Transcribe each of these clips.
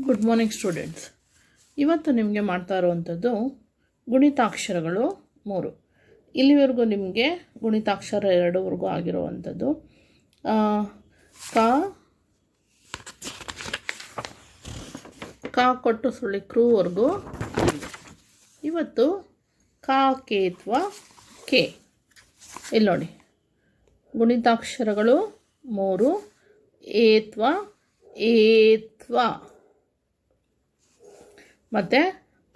Good morning students ಇವತ್ತು ನಿಮಗೆ ಮಾಡ್ತಾ ಇರುವಂಥದ್ದು ಗುಣಿತಾಕ್ಷರಗಳು ಮೂರು. ಇಲ್ಲಿವರೆಗೂ ನಿಮಗೆ ಗುಣಿತಾಕ್ಷರ ಎರಡೂವರೆಗೂ ಆಗಿರುವಂಥದ್ದು ಕಾ, ಕ ಕೊಟ್ಟು ಸುಳ್ಳಿ ಕ್ರೂವರೆಗೂ ಆಗಿದೆ. ಇವತ್ತು ಕೆ ಕೇತ್ವ ಕೆ. ಇಲ್ಲಿ ನೋಡಿ. ಗುಣಿತಾಕ್ಷರಗಳು ಮೂರು. ಏತ್ವ ಏತ್ವ ಮತ್ತು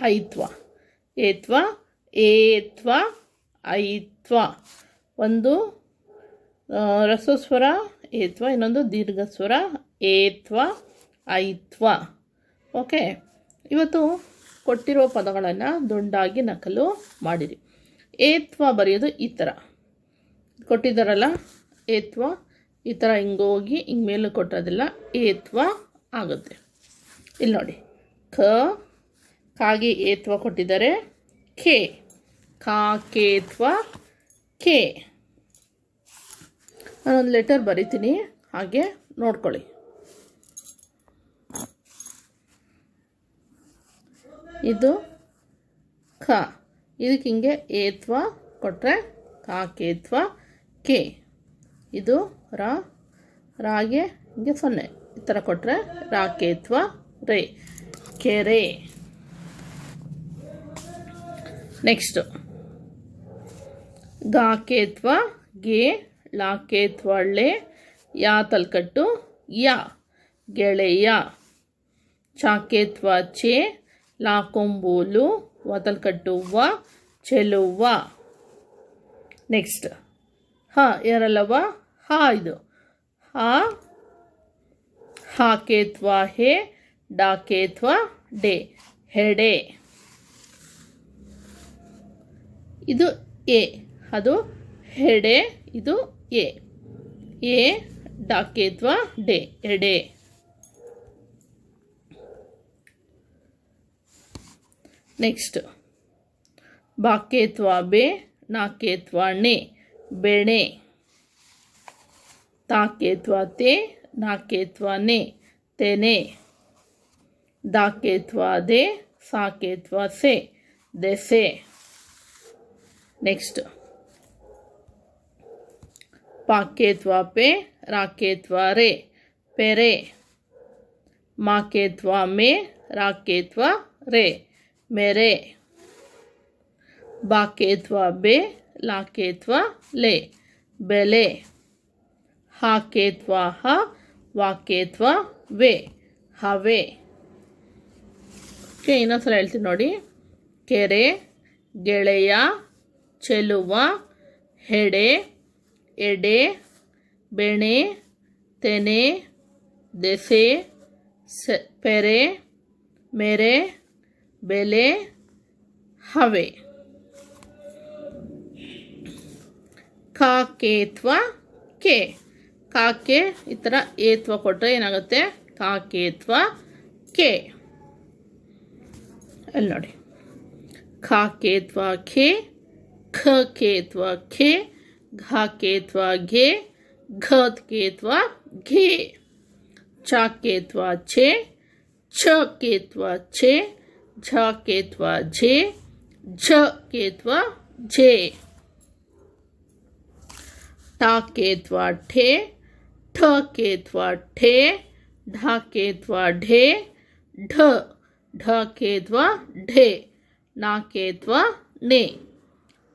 ಐತ್ವ. ಏತ್ವ ಏತ್ವ, ಐತ್ವ. ಒಂದು ರಸಸ್ವರ, ಏತ್ವ. ಇನ್ನೊಂದು ದೀರ್ಘಸ್ವರ, ಏತ್ವ, ಐತ್ವ. ಓಕೆ? ಇವತ್ತು ಕೊಟ್ಟಿರೋ ಪದಗಳನ್ನು ದುಂಡಾಗಿ ನಕಲು ಮಾಡಿರಿ. ಏತ್ವ ಬರೆಯೋದು ಈ ಥರ ಕೊಟ್ಟಿದ್ದಾರಲ್ಲ? ಏತ್ವ. ಈ ಥರ ಹಿಂಗೋಗಿ ಹಿಂಗೆ ಮೇಲೆ ಕೊಟ್ಟೋದಿಲ್ಲ ಏತ್ವ ಆಗುತ್ತೆ. ಇಲ್ಲಿ ನೋಡಿ. ಕ ಕಾಗಿ ಏತ್ವ ಕೊಟ್ಟಿದ್ದಾರೆ? ಕೆ ಕಾ ಕೇತ್ವ ಕೆ ನಾನೊಂದು ಲೆಟರ್ ಬರಿತೀನಿ. ಹಾಗೆ ನೋಡ್ಕೊಳ್ಳಿ. ಇದು ಖ. ಇದಕ್ಕೆ ಹಿಂಗೆ ಏತ್ವ ಕೊಟ್ಟರೆ ಕಾ ಕೇತ್ವ ಕೆ ಇದು ರ. ರಾಗೆ ಹಿಂಗೆ ಸೊನ್ನೆ. ಈ ಥರ ಕೊಟ್ಟರೆ ರಾ. ಕೇತ್ವ ರೇ. ಕೆರೆ ನೆಕ್ಸ್ಟು ಗಾಕೇತ್ವ, ಗೆ ಲಾ ಕೇತ್ವ ಯಾ ತಲ್ಕಟ್ಟು, ಯಾ, ಗೆಳೆಯ. ಚಾಕೇತ್ವ, ಚೆ, ಲಾಕೊಂಬೋಲು, ವ ಚೆಲುವ. ನೆಕ್ಸ್ಟ್ ಹ ಎರಲವ ಹ, ಇದು. ಹ, ಹಾಕೇತ್ವ, ಹೇ, ಡಾಕೇತ್ವ, ಡೆ. ಹೆಡೆ. ಇದು ಎ. ಅದು ಹೆಡೆ, ಇದು ಎ. ಎ ಡಾಕೇತ್ವ ಡೆ, ಎಡೆ. ನೆಕ್ಸ್ಟ್. ಬಾಕೇತ್ವ ಬೆ, ನಾಕೇತ್ವ ಣೆ, ಬೆಣೆ. ತಾಕೇತ್ವ ತೆ, ನಾಕೇತ್ವ ನೆ, ತೆನೆ. ದಾಕೇತ್ವ ದೆ, ಸಾಕೇತ್ವ ಸೆ, ದೆಸೆ. ನೆಕ್ಸ್ಟ್ ಪಾಕೇತ್ವ ಪೆ ರಾಕೇತ್ವ ರೇ ಪೆರೆ ಮಾಕೇತ್ವ ಮೇ ರಾಕೇತ್ವ ರೇ ಮೇರೆ ಬಾಕೇತ್ವ ಬೆ ಲಾಕೇತ್ವ ಲೆ ಬೆಲೆ ಹಾಕೇತ್ವ ಹ ವಾಕೇತ್ವ ವೆ ಹವೆ ಓಕೆ ಇನ್ನೊಂದ್ಸಲ ಹೇಳ್ತೀನಿ ನೋಡಿ. ಕೆರೆ, ಗೆಳೆಯ ಚೆಲುವ, ಹೆಡೆ, ಎಡೆ, ಬೆಣೆ, ತೆನೆ, ದೆಸೆ, ಸೆ, ಪೆರೆ, ಮೆರೆ, ಬೆಲೆ, ಹವೆ. ಕಾಕೇತ್ವ, ಕೆ. ಕಾಕೆ ಈ ಥರ ಏತ್ವ ಕೊಟ್ಟರೆ ಏನಾಗುತ್ತೆ? ಕಾಕೇತ್ವ, ಕೆ. ಅಲ್ಲಿ ನೋಡಿ. ಕಾಕೇತ್ವ ಖೆ ख के त्वा खे घा के त्वा घे घत के त्वा घे चा के त्वा छे छ के त्वा छे झ के त्वा झे झ के त्वा झे टा के त्वा ठे ठ के त्वा ठे ढ के त्वा ढे ढ ढ के त्वा ढे ना के त्वा ने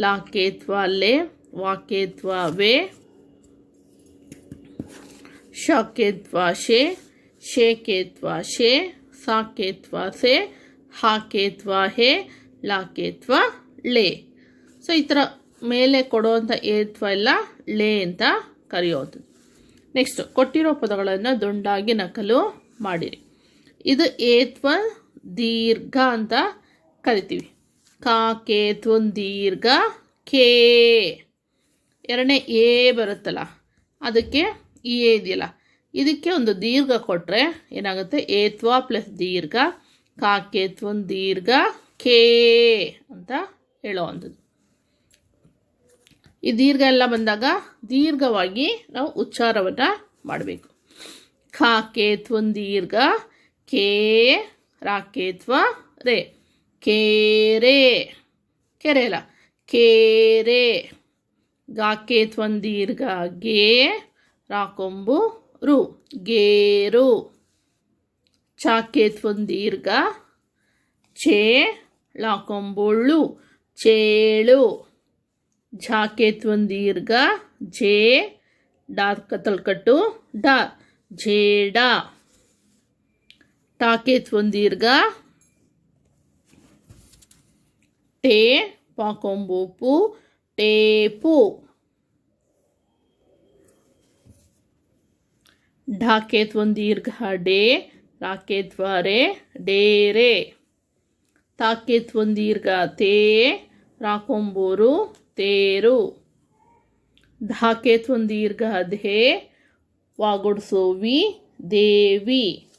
ಲಾಕೇತ್ವ ಲೆ ವಾಕೇತ್ವ ವೇ ಶಕೇತ್ವ ಶೇ ಶೇಕೇತ್ವ ಶೇ ಸಾಕೇತ್ವ ಸೆ ಹಾಕೇತ್ವ ಲಾಕೇತ್ವ ಲೇ ಸೊ ಈ ಥರ ಮೇಲೆ ಕೊಡುವಂಥ ಏತ್ವ ಎಲ್ಲ ಲೇ ಅಂತ ಕರೆಯೋದು. ನೆಕ್ಸ್ಟ್ ಕೊಟ್ಟಿರೋ ಪದಗಳನ್ನು ದುಂಡಾಗಿ ನಕಲು ಮಾಡಿರಿ. ಇದು ಏತ್ವ ದೀರ್ಘ ಅಂತ ಕರಿತೀವಿ. ಕಾಕೇತ್ವ ದೀರ್ಘ ಕೇ. ಎರಡನೇ ಎ ಬರುತ್ತಲ್ಲ, ಅದಕ್ಕೆ ಎ ಇದೆಯಲ್ಲ. ಇದಕ್ಕೆ ಒಂದು ದೀರ್ಘ ಕೊಟ್ಟರೆ ಏನಾಗುತ್ತೆ? ಏತ್ವ ಪ್ಲಸ್ ದೀರ್ಘ ಕಾಕೇತ್ವ ದೀರ್ಘ ಕೇ ಅಂತ ಹೇಳೋವಂಥದ್ದು ಈ ದೀರ್ಘ ಎಲ್ಲ ಬಂದಾಗ ದೀರ್ಘವಾಗಿ ನಾವು ಉಚ್ಚಾರವನ್ನು ಮಾಡಬೇಕು. ಖಾಕೇತ್ವ ದೀರ್ಘ ಕೇ ರಾಕೇತ್ವ ರೇ. ಕೇರೆ. ಕೆರೆ ಅಲ್ಲ. ಕೇರೆ. ಗಾಕೆ ತ್ವಂದೀರ್ಘ ಗೇ ರಾಕೊಂಬು ರು. ಗೇರು. ಚಾಕೆ ತ್ವಂದೀರ್ಘ ಚೇ ಲಾಕೊಂಬುಳ್ಳು ಚೇಳು ಝಾಕೆ ತ್ವಂದೀರ್ಘ ಜೇ ಡಾರ್ ಕತ್ತಲ್ಕಟ್ಟು ಡ ಜೇಡ ಟಾಕೇತ್ವ ದೀರ್ಘ ಟೇ ಪಾಕೊಂಬೂಪು ಟೇಪು ಢಾಕೇತ್ವ ದೀರ್ಘ ಡೇ ರಾಕೇತ್ವ ರೇ ಡೇರೆ ತಾಕೇತ್ವ ದೀರ್ಘ ತೇ ರಾಕೊಂಬೂರು ತೇರು ಧಾಕೇತ್ವ ದೀರ್ಘ ಧೇ ವಾಗುಡ್ಸೋವಿ ದೇವಿ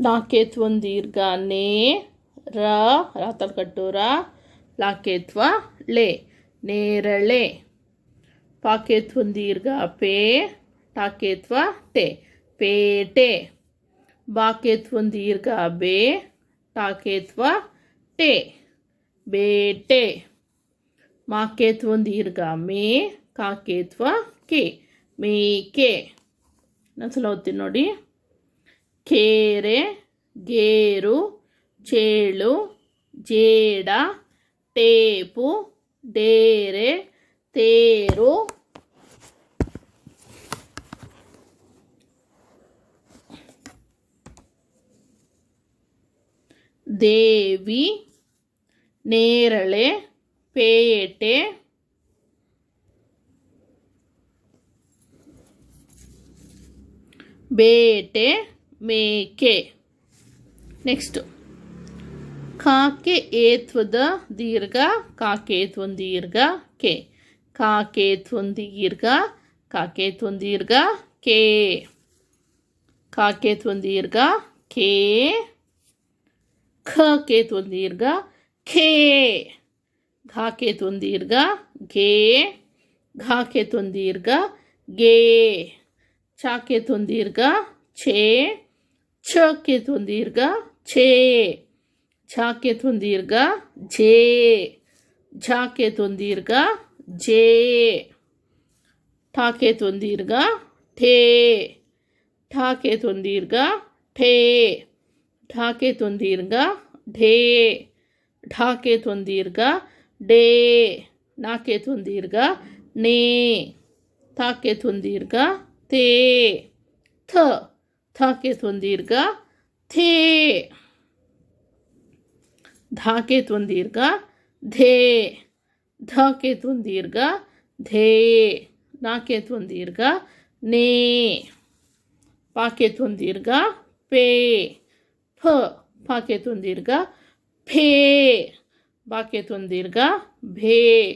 ನಾಕೇತ್ವ ದೀರ್ಘ ನೇ ರ ರಾತಲ್ ಕಟ್ಟೂರ ಲಾಕೇತ್ವ ಲೇ ನೇರಳೆ. ಪಾಕೇತ್ವ ದೀರ್ಘ, ಪೇ ಟಾಕೇತ್ವ ಟೆ, ಪೇಟೆ. ಬಾಕೇತ್ವ ದೀರ್ಘ, ಬೇ ಟಾಕೇತ್ವ ಟೆ, ಬೇಟೆ. ಮಾಕೇತ್ವ ದೀರ್ಘ, ಮೇ, ಕಾಕೇತ್ವ, ಕೆ, ಮೇಕೆ. ಸಲ ಓದ್ತೀನಿ ನೋಡಿ. ಕೇರೆ ಗೇರು ಚೇಳು ಜೇಡ ಟೇಪು ಡೇರೆ ತೇರು ದೇವಿ ನೇರಳೆ ಪೇಟೆ ಬೇಟೆ ಮೇಕೆ. ನೆಕ್ಸ್ಟು ಕಾಕೆ ಏತ್ವದ ದೀರ್ಘ ಕಾಕೇತ್ವನ್ ದೀರ್ಘ, ಕೆ. ಕಾಕೇತ್ವನ್ ದೀರ್ಘ ಕಾಕೇತ್ವನ್ ದೀರ್ಘ, ಕೆ. ಕಾಕೇತ್ವನ್ ದೀರ್ಘ, ಕೆ. ಖ ಕೇತ್ವನ್ ದೀರ್ಘ ಖೇ ಘಾ ಕೇತ್ವನ್ ದೀರ್ಘ ಘೇ ಘಾ ಕೇತ್ವನ್ ದೀರ್ಘ, ಗೆ. ಚಾ ಕೇತ್ವನ್ ದೀರ್ಘ, ಛೇ. ಛ. ಕೇತ್ವನ್ ದೀರ್ಘ ಛೇ ಝಾ. ಕೇತ್ವನ್ ದೀರ್ಘ ಝೇ. ಝಾ ಕೇತ್ವನ್ ದೀರ್ಘ ಜೇ ಠಾ. ಕೇತ್ವನ್ ದೀರ್ಘ ಠೇ. ಠಾ ಕೇತ್ವನ್ ದೀರ್ಘ ಠೇ ಢಾಕೇತ್ವನ್ ದೀರ್ಘ ಢೇ. ಢಾಕೇತ್ವನ್ ದೀರ್ಘ ಡೇ ನಾಕೇತ್ವನ್ ದೀರ್ಘ ನೇ ತಾಕೇತ್ವನ್ ದೀರ್ಘ ತೇ. ಥ. ಥಾಕೇತ್ವನ್ ದೀರ್ಘ ಥೇ ಧಾಕೇತ್ವನ್ ದೀರ್ಘ ಧೇ. ಧಕೇತ್ವನ್ ದೀರ್ಘ ಧೇ. ನಾಕೇತ್ವನ್ ದೀರ್ಘ ನೇ. ಪಾಕೇತ್ವನ್ ದೀರ್ಘ ಪೇ. ಫ ಪಾಕೇತ್ವನ್ ದೀರ್ಘ ಫೇ. ಬಾಕೇತ್ವನ್ ದೀರ್ಘ ಭೇ.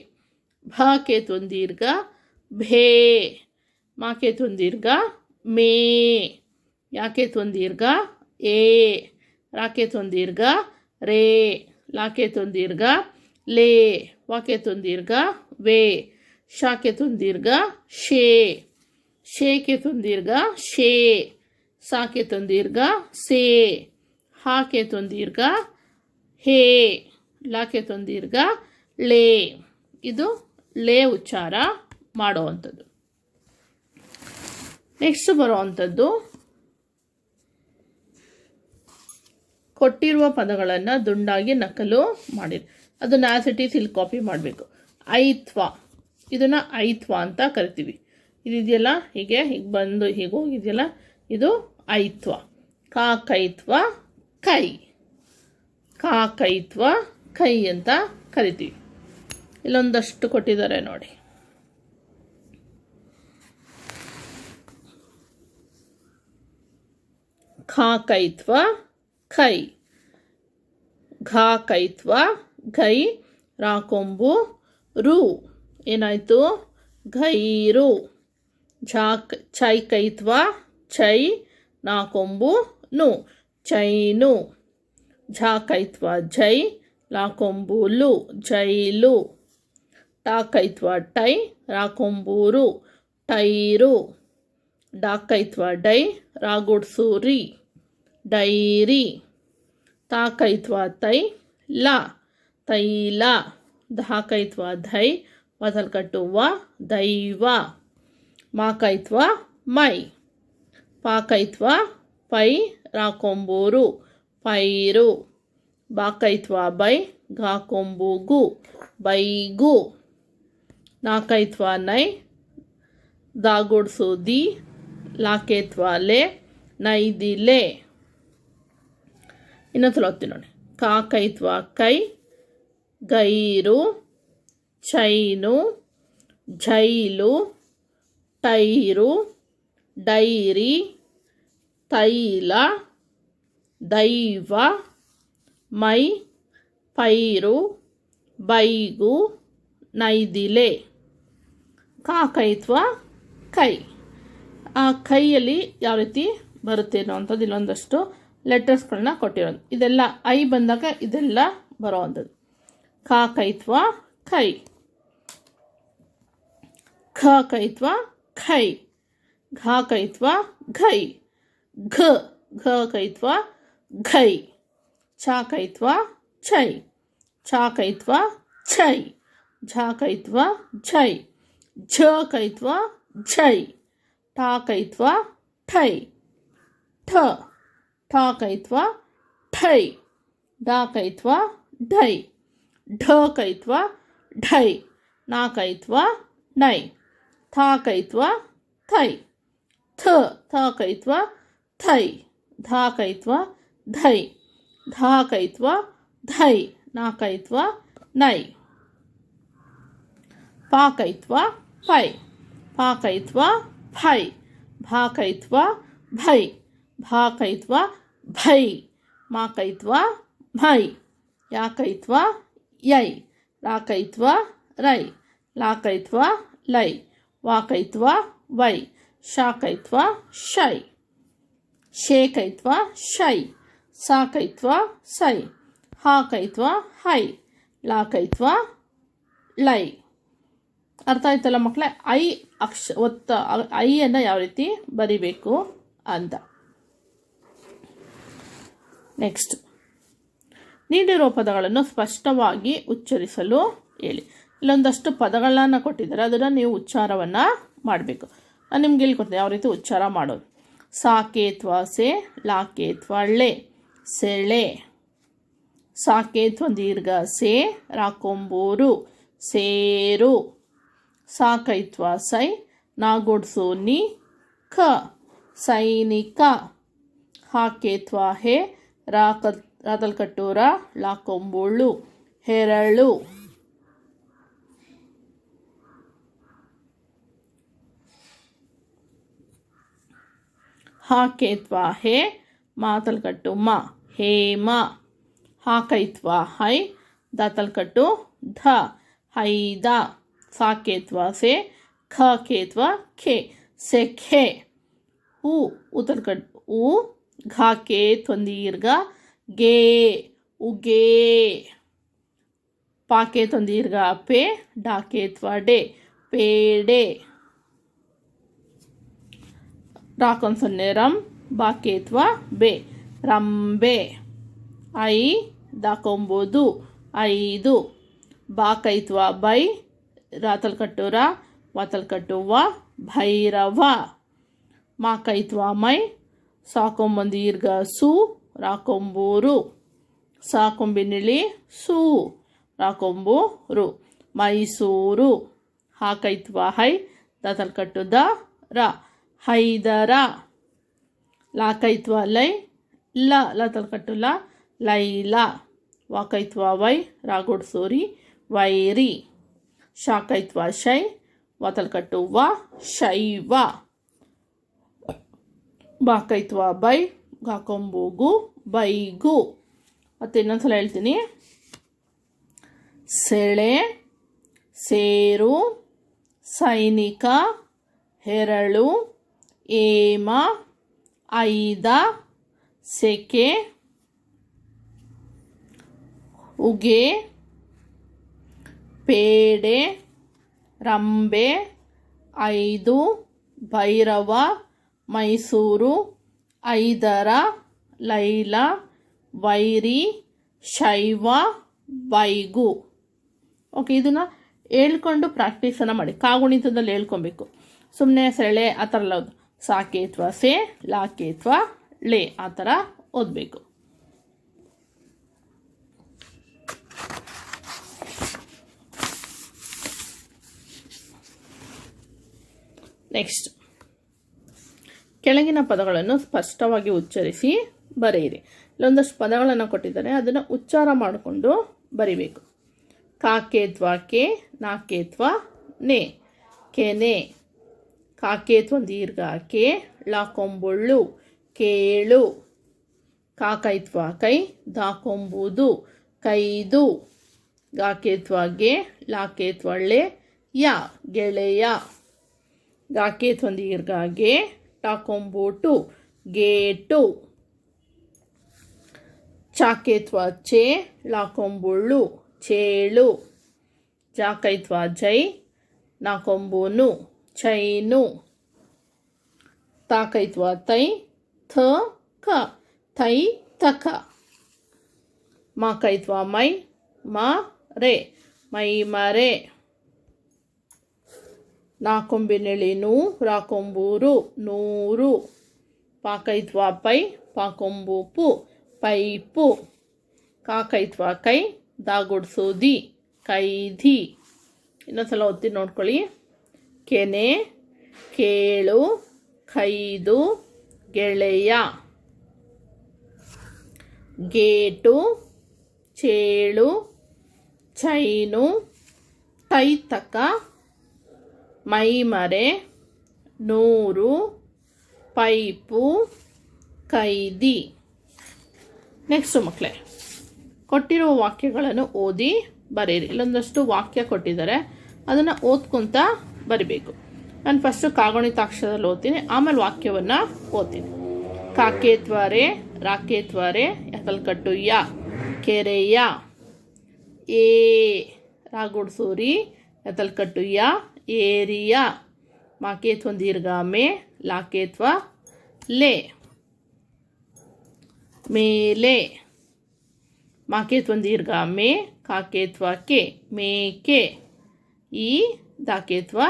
ಭಾಕೇತ್ವನ್ ದೀರ್ಘ ಭೇ. ಮಾಕೇತ್ವನ್ ದೀರ್ಘ ಮೇ. ಯಾಕೇತ್ವನ್ ದೀರ್ಘ ಏ ರಾಕೆ ದೀರ್ಘ ರೇ. ಲಾಕೆ ದೀರ್ಘ ಲೇ. ವಾಕೆ ದೀರ್ಘ ವೇ. ಶಾಕೆ ದೀರ್ಘ ಶೇ. ಶೇಕೆ ದೀರ್ಘ ಶೇ. ಸಾಕೆ ದೀರ್ಘ ಸೇ. ಹಾಕೆ ದೀರ್ಘ ಹೇ. ಲಾಕೆ ದೀರ್ಘ ಲೇ. ಇದು ಲೇ ಉಚ್ಚಾರ ಮಾಡುವಂಥದ್ದು. ನೆಕ್ಸ್ಟ್ ಬರುವಂಥದ್ದು. ಕೊಟ್ಟಿರುವ ಪದಗಳನ್ನು ದುಂಡಾಗಿ ನಕಲು ಮಾಡಿರಿ ಅದನ್ನು ಆ ಇಲ್ಲಿ ಕಾಪಿ ಮಾಡಬೇಕು. ಐತ್ವ. ಇದನ್ನು ಐತ್ವ ಅಂತ ಕರಿತೀವಿ. ಇದಿದೆಯಲ್ಲ ಹೀಗೆ ಹೀಗೆ ಬಂದು ಹೀಗೆ ಹೋಗಿದೆಯಲ್ಲ ಇದು ಐತ್ವ. ಕಾಕೈತ್ವ, ಕೈ. ಕಾಕೈತ್ವ, ಕೈ ಅಂತ ಕರಿತೀವಿ. ಇಲ್ಲೊಂದಷ್ಟು ಕೊಟ್ಟಿದ್ದಾರೆ ನೋಡಿ. ಖಾಕೈತ್ವ ಖೈ ಘಾ ಕೈತ್ವ ಘೈ ರಾಕೊಂಬು ರು ಏನಾಯಿತು ಘೈರು ಝಾ ಕ- ಚೈ ಕೈತ್ವ ಚೈ ನಾಕೊಂಬು ನು ಚೈನು ಝಾ ಕೈತ್ವ ಜೈ ಲಾಕೊಂಬು ಲು ಜೈಲು ಟಾ ಕೈತ್ವ ಟೈ ರಾಕೊಂಬೂರು ಟೈರು ಡಾಕೈತ್ವ ಡೈ ರಾಗುಡ್ಸು ರಿ ಡೈರಿ. ತಾಕೈತ್ವ ತೈ ಲ. ತೈಲ. ಧಾಕೈತ್ವ ಧೈ. ವದಲ್ಕಟ್ಟುವ ದೈವ. ಮಾಕೈತ್ವ ಮೈ. ಪಾಕೈತ್ವ ಪೈ ರಾಕೊಂಬೂರು. ಪೈರು. ಬಾಕೈತ್ವ ಬೈ ಗಾಕೊಂಬೂಗು. ಬೈಗು. ನಾಕೈತ್ವ ನೈ. ದಾಗುಡ್ಸು ದಿ. ಲಾಕೇತ್ವ ಲೆ. ನೈದಿಲೆ. ಇನ್ನೊಂದ್ಸಲ ಓದ್ತೀನಿ ನೋಡಿ. ಕಾಕೈತ್ವ ಕೈ ಗೈರು, ಚೈನು ಜೈಲು ಟೈರು, ಡೈರಿ, ತೈಲ, ದೈವ, ಮೈ, ಪೈರು, ಬೈಗು, ನೈದಿಲೆ. ಕಾಕೈತ್ವ ಕೈ ಆ ಕೈಯಲ್ಲಿ ಯಾವ ರೀತಿ ಬರುತ್ತೆ ಅನ್ನೋವಂಥದ್ದು ಇಲ್ಲೊಂದಷ್ಟು ಲೆಟರ್ಸ್ಗಳನ್ನ ಕೊಟ್ಟಿರೋದು. ಇದೆಲ್ಲ ಐ ಬಂದಾಗ ಇದೆಲ್ಲ ಬರೋವಂಥದ್ದು. ಕ ಕೈತ್ವ ಕೈ. ಖ ಕೈತ್ವ ಖೈ. ಘ ಕೈತ್ವ ಘೈ. ಘ ಘ ಕೈತ್ವ ಘೈ. ಛ ಕೈತ್ವ ಛೈ. ಛ ಕೈತ್ವ ಛೈ. ಝ ಕೈತ್ವ ಝೈ. ಝ ಕೈತ್ವ ಝೈ. ಠಾ ಕೈತ್ವ ಠೈ. ಠ. ಠಾ ಕೈತ್ವ ಠೈ ಡಾ ಕೈತ್ವ ಢೈ ಢ ಕೈತ್ವ ಢೈ ನಾ ಕೈತ್ವ ನೈ ಥಾ ಕೈತ್ವ ಥೈ ಥ ಥ ಕೈತ್ವ ಥೈ ಧಾ ಕೈತ್ವ ಧೈ ಧಾ ಕೈತ್ವ ಧೈ ನಾ ಭೈ ಮಾಕೈತ್ವ ಭೈ ಯಾಕೈತ್ವ ಯೈ ರಾಕೈತ್ವ ರೈ ಲಾಕೈತ್ವ ಲೈ ವಾಕೈತ್ವ ವೈ ಶಾಕೈತ್ವ ಶೈ ಶೇಕೈತ್ವ ಶೈ ಸಾಕೈತ್ವ ಸೈ ಹಾಕೈತ್ವ ಹೈ ಲಾಕೈತ್ವ ಲೈ. ಅರ್ಥ ಆಯ್ತಲ್ಲ ಮಕ್ಕಳೇ ಐ ಅಕ್ಷ ಒತ್ತ ಐಯನ್ನು ಯಾವ ರೀತಿ ಬರಿಬೇಕು ಅಂತ. ನೆಕ್ಸ್ಟ್ ನೀಡಿರುವ ಪದಗಳನ್ನು ಸ್ಪಷ್ಟವಾಗಿ ಉಚ್ಚರಿಸಲು ಹೇಳಿ. ಇಲ್ಲೊಂದಷ್ಟು ಪದಗಳನ್ನು ಕೊಟ್ಟಿದ್ದಾರೆ, ಅದನ್ನು ನೀವು ಉಚ್ಚಾರವನ್ನು ಮಾಡಬೇಕು. ನಾನು ನಿಮ್ಗೆ ಹೇಳ್ಕೊಡ್ತೀನಿ ಯಾವ ರೀತಿ ಉಚ್ಚಾರ ಮಾಡೋದು? ಸಾಕೇತ್ವ ಸೆ, ಲಾಕೇತ್ವ ಸೆಳೆ. ಸಾಕೇತ್ವ ದೀರ್ಘ, ಸೆ, ರಾಕೊಂಬೂರು, ಸೇರು. ಸಾಕೈತ್ವ ಸೈ, ನಾಗೊಡ್ಸು ನಿ ಖ ಸೈನಿಕ. ಹಾಕೇತ್ವ ಹೇ ರಾಕ ರಾತಲ್ಕಟ್ಟೂರ ಲಾಕೊಂಬುಳು ಹೆರಳು ಹಾಕೇತ್ವಾ ಹೇ ಮಾತಲ್ಕಟ್ಟು ಮ ಹೇಮ. ಹಾಕೈತ್ವಾ ಹೈ, ದಾತಲ್ಕಟ್ಟು ಧ. ಹೈದ. ಸಾಕೇತ್ವಾ ಸೆ ಖ. ಕೇತ್ವಾ ಖೆ ಸೆಖೆ. ಉ ಕಟ್ ಉ ಘಾಕೆ ತೊಂದೀರ್ಘ ಗೆ ಉಗೇ ಪಾಕೆ ತೊಂದೀರ್ಘ ಪೆ ಡಾಕೇತ್ವ ಡೆ ಪೇಡೆ ರಾಕನ್ ಸೊನ್ನೆ ರಂ ಬಾಕೇತ್ವ ಬೆ ರಂಬೆ ಐ ದಾಕೊಂಬುದು ಐದು ಬಾಕೈತ್ವ ಬೈ ರಾತಲ್ ಕಟ್ಟುರ ವಾತಲ್ ಕಟ್ಟುವ ಭೈರವ ಮಾಕೈತ್ವ ಮೈ ಸಾಕೊಂಬಂದೀರ್ಘ ಸು, ರಾಕೊಂಬೂರು. ಸಾಕೊಂಬಿನಿಳಿ ಸೂ, ರಾಕೊಂಬೂರು. ಮೈಸೂರು. ಹಾಕೈತ್ವ ಹೈ ದಾತಲ್ ದ, ರ. ಹೈದರ. ಲಾಕೈತ್ವ ಲೈ, ಲ. ಲತಲ್ ಕಟ್ಟು ಲ, ಲೈಲ. ವಾಕೈತ್ವ ವೈ ರಾಗುಡ್ಸೂರಿ ವೈರಿ. ಶಾಕೈತ್ವ ಶೈ ವತಲ್ ಕಟ್ಟು ವ, ಶೈವ. ಬಾಕೈತ್ವ? ಬೈ ಗಾಕೊಂಬೋಗು, ಬೈಗು. ಮತ್ತು ಇನ್ನೊಂದ್ಸಲ ಹೇಳ್ತೀನಿ. ಸೆಳೆ, ಸೇರು, ಸೈನಿಕ, ಹೆರಳು ಏಮ ಐದ, ಸೆಕೆ, ಉಗೆ, ಪೇಡೆ, ರಂಬೆ, ಐದು, ಭೈರವ ಮೈಸೂರು, ಐದರ, ಲೈಲ, ವೈರಿ, ಶೈವ, ವೈಗು. ಓಕೆ ಇದನ್ನು ಹೇಳ್ಕೊಂಡು ಪ್ರಾಕ್ಟೀಸನ್ನು ಮಾಡಿ. ಕಾಗುಣಿತದಲ್ಲಿ ಹೇಳ್ಕೊಬೇಕು. ಸುಮ್ಮನೆ ಸೆಳೆ ಆ ಥರ ಎಲ್ಲ ಓದು ಸಾಕೆ ಅಥವಾ ಸೆ, ಲಾಕೇತ್ವ ಲೆ, ಆ ಥರ ಓದಬೇಕು. ನೆಕ್ಸ್ಟ್ ಕೆಳಗಿನ ಪದಗಳನ್ನು ಸ್ಪಷ್ಟವಾಗಿ ಉಚ್ಚರಿಸಿ ಬರೆಯಿರಿ. ಇಲ್ಲೊಂದಷ್ಟು ಪದಗಳನ್ನು ಕೊಟ್ಟಿದ್ದಾರೆ. ಅದನ್ನು ಉಚ್ಚಾರ ಮಾಡಿಕೊಂಡು ಬರಿಬೇಕು. ಕಾಕೇತ್ವ ಕೆ ನಾಕೇತ್ವ ನೆ. ಕೆನೆ ಕಾಕೇತ್ವ ದೀರ್ಘ ಕೆ ಲಾಕೊಂಬುಳ್ಳು ಕೇಳು. ಕಾಕೈತ್ವ ಕೈ ದಾಕೊಂಬುದು ಕೈದು. ಗಾಕೇತ್ವ ಗೆ ಲಾಕೇತ್ವಳ್ಳೆ ಯ, ಗೆಳೆಯ. ಗಾಕೇತ್ವ ದೀರ್ಘ ದೀರ್ಘಗೆ ಟಾಕೊಂಬೂಟು ಗೇಟು ಚಾಕೇತ್ವ ಚೇ ಲಾಕೊಂಬುಳ್ಳು ಚೇಳು ಜಾಕೈತ್ವ ಜೈ ನಾಕೊಂಬೂನು ಚೈನು ತಾಕೈತ್ವ ತೈ ಥ ಕ ಥೈ ತಕ ಮಾಕೈತ್ವ ಮೈ ಮ ರೇ ಮೈ ಮರೆ ನಾಕೊಂಬಿನೆಳಿನು ರಾಕೊಂಬೂರು ನೂರು ಪಾಕೈತ್ವ ಪೈ ಪಾಕೊಂಬೂಪು, ಪೈಪು. ಕಾಕೈತ್ವ ಕೈ ದಾಗುಡ್ಸೋದಿ, ಕೈಧಿ. ಇನ್ನೊಂದ್ಸಲ ಒತ್ತಿ ನೋಡ್ಕೊಳ್ಳಿ. ಕೆನೆ, ಕೇಳು, ಕೈದು, ಗೆಳೆಯ. ಗೇಟು, ಚೇಳು, ಚೈನು ತೈತಕ ಮೈಮರೆ, ನೂರು, ಪೈಪು, ಕೈದಿ. ನೆಕ್ಸ್ಟು ಮಕ್ಕಳೇ ಕೊಟ್ಟಿರುವ ವಾಕ್ಯಗಳನ್ನು ಓದಿ ಬರೀರಿ ಇಲ್ಲೊಂದಷ್ಟು ವಾಕ್ಯ ಕೊಟ್ಟಿದ್ದಾರೆ, ಅದನ್ನು ಓದ್ಕೊತ ಬರಿಬೇಕು. ನಾನು ಫಸ್ಟು ಕಾಗುಣಿತಾಕ್ಷರದಲ್ಲಿ ಓದ್ತೀನಿ, ಆಮೇಲೆ ವಾಕ್ಯವನ್ನು ಓದ್ತೀನಿ. ಕಾಕೇತ್ವಾರೆ, ರಾಕೇತ್ವಾರೆ ಯ ಕೆರೆಯ ಏ ರಾಗುಡ್ಸೂರಿ ಎತ್ತಲ್ಕಟ್ಟು ಯ ಏರಿಯ. ಮಾಕೇತ್ವ ದೀರ್ಘಾಮೆ ಲಾಕೇತ್ವ, ಲೇ. ಮೇಲೆ. ಮಾಕೇತ್ವ ದೀರ್ಘಾಮೆ ಕಾಕೇತ್ವ ಕೆ ಮೇಕೆ. ಈ ದಾಕೇತ್ವ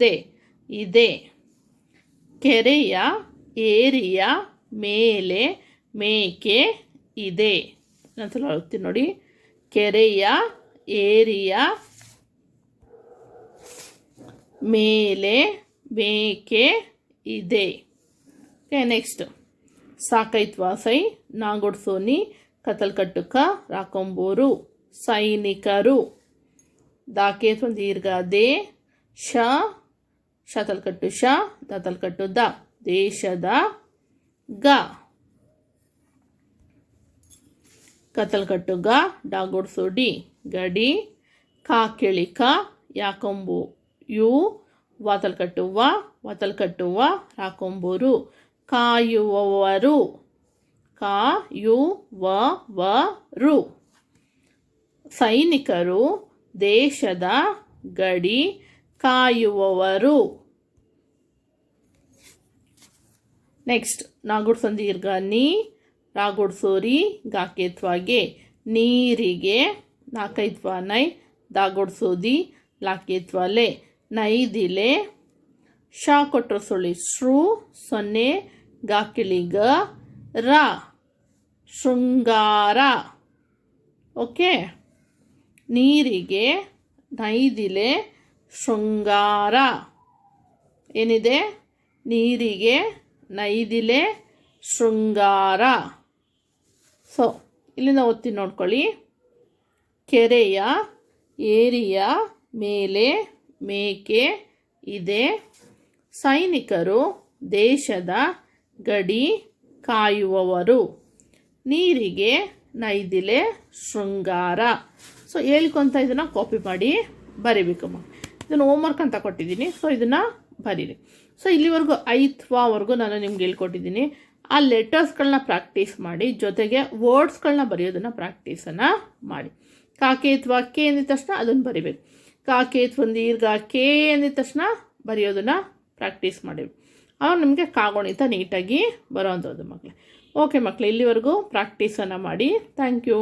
ದೆ. ಇದೆ. ಕೆರೆಯ, ಏರಿಯ, ಮೇಲೆ, ಮೇಕೆ, ಇದೆ. ನಂತರ ಹೇಳ್ತೀನಿ ನೋಡಿ. ಕೆರೆಯ, ಏರಿಯ ಮೇಲೆ ಬೇಕೆ ಇದೆ. ಓಕೆ ನೆಕ್ಸ್ಟ್ ಸಾಕೈತ್ವ ಸೈ ನಾಗೊಡ್ಸೋನಿ ಕತಲ್ಕಟ್ಟುಕ ರಾಕೊಂಬೋರು, ಸೈನಿಕರು. ದಾಕೇತ್ವ ದೀರ್ಘ ದೇ, ಶ ಶತಲ್ಕಟ್ಟು ಶ ದತಲ್ಕಟ್ಟು ದ. ದೇಶದ ಗ. ಕತ್ತಲ್ಕಟ್ಟು ಗ, ಡಾಗೋಡ್ ಸೋಡಿ, ಗಡಿ, ಕಾಕಿಳಿಕ, ಯಾಕೊಂಬು ಯು, ವಾತಲ್ಕಟ್ಟುವ ವಾತಲ್ಕಟ್ಟುವ, ರಾಕೊಂಬೂರು. ಕಾಯುವವರು. ಕಾಯುವವರು. ಸೈನಿಕರು, ದೇಶದ ಗಡಿ, ಕಾಯುವವರು. ನೆಕ್ಸ್ಟ್, ನಾಗೋಡ್ ದೀರ್ಘ ನೀ ರಾಗುಡ್ಸೋರಿ ಗಾಕೇತ್ವಾಗೆ, ನೀರಿಗೆ ನಾಕೈತ್ವ ನೈ ದಾಗುಡ್ಸೋದಿ ಲಾಕೇತ್ವಲೆ. ನೈದಿಲೆ ಶಾ ಕೊಟ್ಟರು ಸುಳಿ. ಶ್ರು, ಸೊನ್ನೆ ಗಾಕಿಳಿಗ ರ, ಶೃಂಗಾರ. ಓಕೆ? ನೀರಿಗೆ ನೈದಿಲೆ ಶೃಂಗಾರ. ಏನಿದೆ? ನೀರಿಗೆ ನೈದಿಲೆ ಶೃಂಗಾರ. ಸೊ, ಇಲ್ಲಿಂದ ಒತ್ತಿ ನೋಡ್ಕೊಳ್ಳಿ. ಕೆರೆಯ, ಏರಿಯ ಮೇಲೆ ಮೇಕೆ ಇದೆ. ಸೈನಿಕರು ದೇಶದ ಗಡಿ ಕಾಯುವವರು. ನೀರಿಗೆ ನೈದಿಲೆ ಶೃಂಗಾರ. ಸೊ ಹೇಳ್ಕೊಂತ ಇದನ್ನು ಕಾಪಿ ಮಾಡಿ ಬರಿಬೇಕಮ್ಮ ಇದನ್ನು ಹೋಮ್ವರ್ಕ್ ಅಂತ ಕೊಟ್ಟಿದ್ದೀನಿ. ಸೊ ಇದನ್ನು ಬರೀರಿ. ಸೊ ಇಲ್ಲಿವರೆಗೂ ಐತ್ವಾವರೆಗೂ ನಾನು ನಿಮ್ಗೆ ಹೇಳ್ಕೊಟ್ಟಿದ್ದೀನಿ. ಆ ಲೆಟರ್ಸ್ಗಳನ್ನ ಪ್ರಾಕ್ಟೀಸ್ ಮಾಡಿ, ಜೊತೆಗೆ ವರ್ಡ್ಸ್ಗಳನ್ನ ಬರೆಯೋದನ್ನು ಪ್ರಾಕ್ಟೀಸನ್ನು ಮಾಡಿ. ಕಾಕೇತ್ವ, ಕೆ ಅಂದಿದ ತಕ್ಷಣ ಅದನ್ನು ಬರಿಬೇಕು. ಕಾಕೇತ್ವ ಒಂದೀರ್ಘ ಕೆ ಅಂದಿದ ತಕ್ಷಣ ಬರೆಯೋದನ್ನು ಪ್ರಾಕ್ಟೀಸ್ ಮಾಡಿವಿ. ಅವ್ರು ನಿಮಗೆ ಕಾಗೋಣಿತ ನೀಟಾಗಿ ಬರೋವಂಥದ್ದು ಮಕ್ಕಳೇ ಓಕೆ ಮಕ್ಕಳು ಇಲ್ಲಿವರೆಗೂ ಪ್ರಾಕ್ಟೀಸನ್ನು ಮಾಡಿ. Thank you.